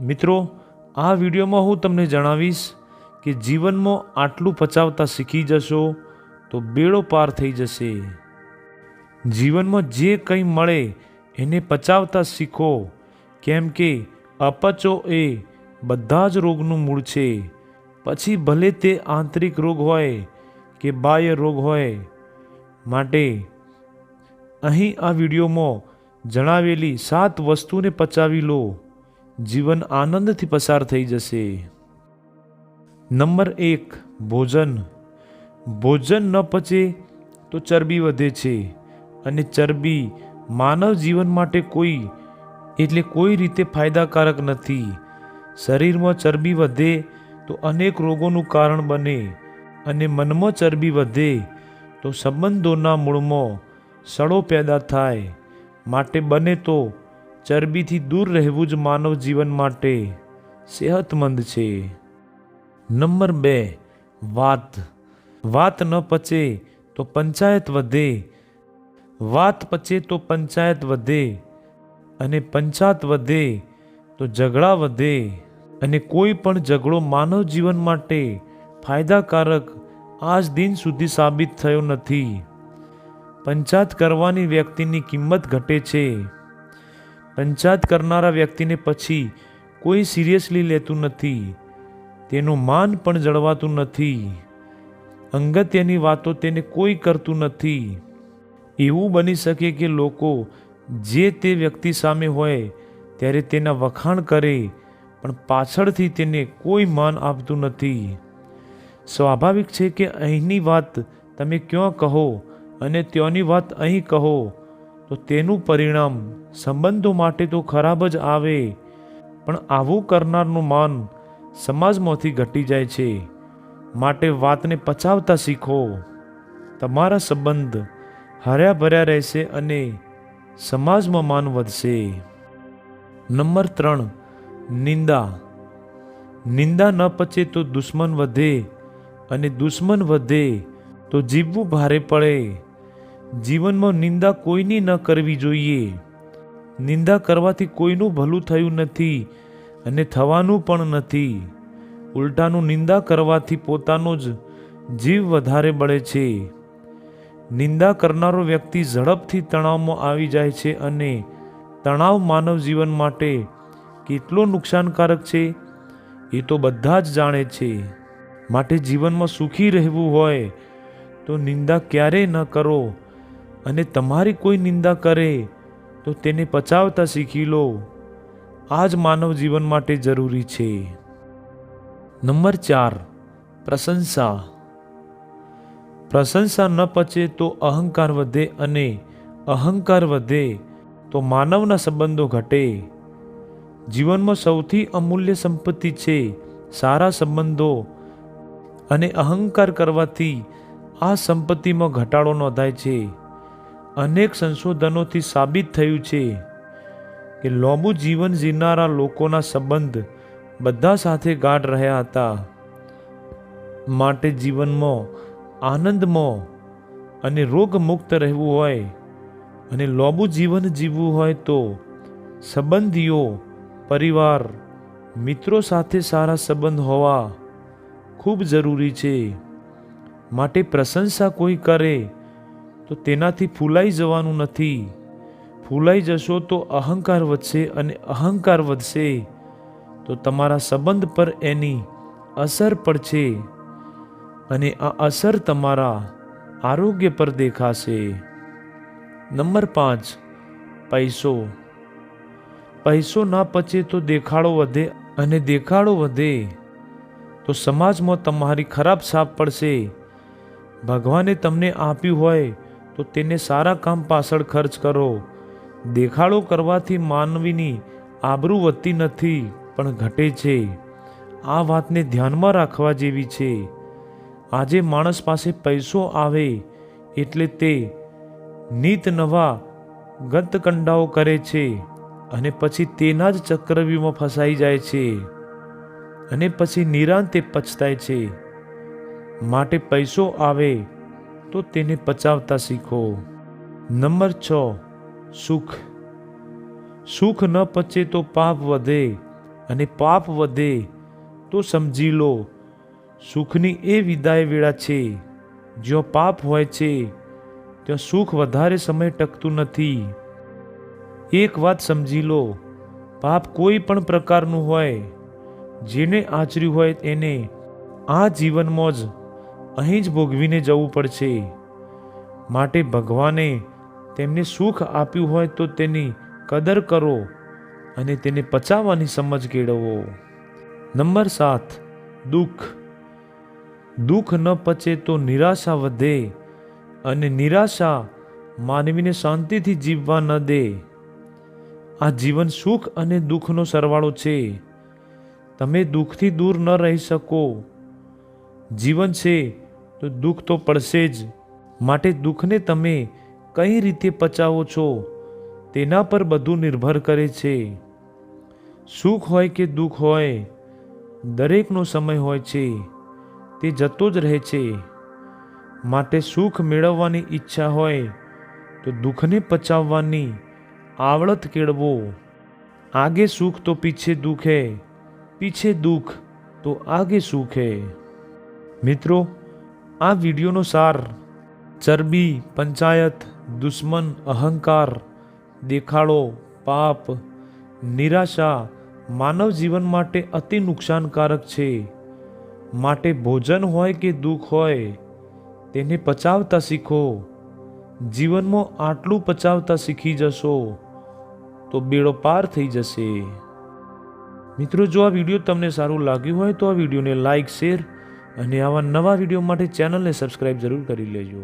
મિત્રો, આ વિડીયોમાં હું તમને જણાવીશ કે જીવનમાં આટલું પચાવતા શીખી જશો તો બેડો પાર થઈ જશે. જીવનમાં જે કંઈ મળે એને પચાવતા શીખો, કેમ કે અપચો એ બધા જ રોગનું મૂળ છે. પછી ભલે તે આંતરિક રોગ હોય કે બાહ્ય રોગ હોય, માટે અહીં આ વિડીયોમાં જણાવેલી સાત વસ્તુને પચાવી લો. જીવન આનંદથી પસાર થઈ જશે. નંબર એક, ભોજન. ભોજન ન પચે તો ચરબી વધે છે અને ચરબી માનવ જીવન માટે કોઈ, એટલે કોઈ રીતે ફાયદાકારક નથી. શરીરમાં ચરબી વધે તો અનેક રોગોનું કારણ બને અને મનમાં ચરબી વધે તો સંબંધોના મૂળમાં સડો પેદા થાય. માટે બને તો ચરબીથી દૂર રહેવું જ માનવ જીવન માટે સેહતમંદ છે. નંબર બે, વાત. વાત ન પચે તો પંચાયત વધે. વાત પચે તો પંચાયત વધે. અને પંચાયત વધે તો ઝઘડા વધે. અને કોઈ પણ ઝઘડો માનવ જીવન માટે ફાયદાકારક આજ દિન સુધી સાબિત થયો નથી. પંચાયત કરવાની વ્યક્તિની કિંમત ઘટે છે. પંચાયત કરનારા વ્યક્તિને પછી કોઈ સિરિયસલી લેતું નથી, તેનું માન પણ જળવાતું નથી અંગત્યની વાતો તેને કોઈ કરતું નથી. એવું બની શકે કે લોકો જે તે વ્યક્તિ સામે હોય ત્યારે તેના વખાણ કરે, પણ પાછળથી તેને કોઈ માન આપતું નથી. સ્વાભાવિક છે કે અહીંની વાત તમે ક્યાં કહો અને ત્યાંની વાત અહીં કહો તો તેનું પરિણામ સંબંધો માટે તો ખરાબ જ આવે. પણ આવું કરનારનું માન સમાજમાંથી ઘટી જાય છે. માટે વાતને પચાવતા શીખો. તમારા સંબંધ હર્યા ભર્યા રહેશે અને સમાજમાં માન વધશે. નંબર ત્રણ, નિંદા. નિંદા ન પચે તો દુશ્મન વધે અને દુશ્મન વધે તો જીવવું ભારે પડે. જીવનમાં નિંદા કોઈની ન કરવી જોઈએ. નિંદા કરવાથી કોઈનું ભલું થયું નથી અને થવાનું પણ નથી. ઉલટાનું નિંદા કરવાથી પોતાનો જ જીવ વધારે બળે છે. નિંદા કરનારો વ્યક્તિ ઝડપથી તણાવમાં આવી જાય છે અને તણાવ માનવ જીવન માટે કેટલો નુકસાનકારક છે? એ તો બધા જ જાણે છે. માટે જીવનમાં સુખી રહેવું હોય તો નિંદા ક્યારેય ન કરો. અને તમારી કોઈ નિંદા કરે, તો તેને પચાવતા શીખી લો. આ જ માનવ જીવન માટે જરૂરી છે. નંબર ચાર, પ્રશંસા. પ્રશંસા ન પચે તો અહંકાર વધે અને અહંકાર વધે તો માનવના સંબંધો ઘટે. જીવનમાં સૌથી અમૂલ્ય સંપત્તિ છે સારા સંબંધો અને અહંકાર કરવાથી આ સંપત્તિમાં ઘટાડો નોંધાય છે. અનેક સંશોધનોથી સાબિત થયું છે કે લાંબુ જીવન જીવનારા લોકોના સંબંધ બધા સાથે ગાઢ રહ્યા હતા. માટે જીવનમાં આનંદમાં અને રોગમુક્ત રહેવું હોય અને લાંબુ જીવન જીવવું હોય તો સંબંધીઓ, પરિવાર, મિત્રો સાથે સારા સંબંધ હોવા ખૂબ જરૂરી છે. માટે પ્રશંસા કોઈ કરે તો તેનાથી ફૂલાઈ જવાનું નથી. ફૂલાઈ જશો તો અહંકાર વધશે અને અહંકાર વધશે. તો તમારા સંબંધ પર એની અસર પડશે અને આ અસર તમારા આરોગ્ય પર દેખાશે. નંબર પાંચ, પૈસો. પૈસો ના પચે તો દેખાડો વધે અને દેખાડો વધે. તો સમાજમાં તમારી ખરાબ છાપ પડશે. ભગવાને તમને આપ્યું હોય તો તેને સારા કામ પાછળ ખર્ચ કરો. દેખાડો કરવાથી માનવીની આબરૂ વધતી નથી, પણ ઘટે છે. આ વાતને ધ્યાનમાં રાખવા જેવી છે. આજે માણસ પાસે પૈસો આવે એટલે તે નીત નવા ગતકંડાઓ કરે છે અને પછી તેના જ ચક્રવ્યૂહમાં ફસાઈ જાય છે અને પછી નિરાંતે પછતાય છે. માટે પૈસો આવે તો તેને પચાવતા શીખો. નંબર છ, સુખ. સુખ ન પચે તો પાપ વધે અને પાપ વધે તો સમજી લો, સુખની એ વિદાય વેળા છે, જ્યાં પાપ હોય છે, ત્યાં સુખ વધારે સમય ટકતું નથી. એક વાત સમજી લો, પાપ કોઈ પણ પ્રકારનું હોય, જેને આચર્યું હોય એને આ જીવનમાં જ અહીં જ ભોગવીને જવું પડશે. માટે ભગવાને તેમને સુખ આપ્યું હોય તો તેની કદર કરો અને તેને પચાવવાની સમજ કેળવો. નંબર સાત, દુઃખ. દુઃખ ન પચે તો નિરાશા વધે અને નિરાશા માનવીને શાંતિથી જીવવા ન દે. આ જીવન સુખ અને દુઃખનો સરવાળો છે. તમે દુઃખથી દૂર ન રહી શકો. જીવન છે તો દુઃખ તો પડશે જ. માટે દુઃખને તમે કઈ રીતે પચાવો છો? તેના પર બધું નિર્ભર કરે છે. સુખ હોય કે દુઃખ હોય, દરેકનો સમય હોય છે. તે જતો જ રહે છે. માટે સુખ મેળવવાની ઈચ્છા હોય, તો દુઃખને પચાવવાની આવડત કેળવો. આગે સુખ તો પીછે દુઃખ હે, પીછે દુઃખ તો આગે સુખ હે. મિત્રો આ વિડીયોનો સાર ચરબી, પંચાયત, દુશ્મન, અહંકાર, દેખાડો, પાપ, નિરાશા માનવ જીવન માટે અતિ નુકસાનકારક છે. માટે ભોજન હોય કે દુઃખ હોય, તેને પચાવતા શીખો. જીવનમાં આટલું પચાવતા શીખી જશો, તો બેડો પાર થઈ જશે. મિત્રો, જો આ વીડિયો તમને સારું લાગ્યું હોય તો આ વિડીયોને લાઈક, શેર અને આવા નવા વીડિયો માટે ચેનલને સબસ્ક્રાઈબ જરૂર કરી લેજો.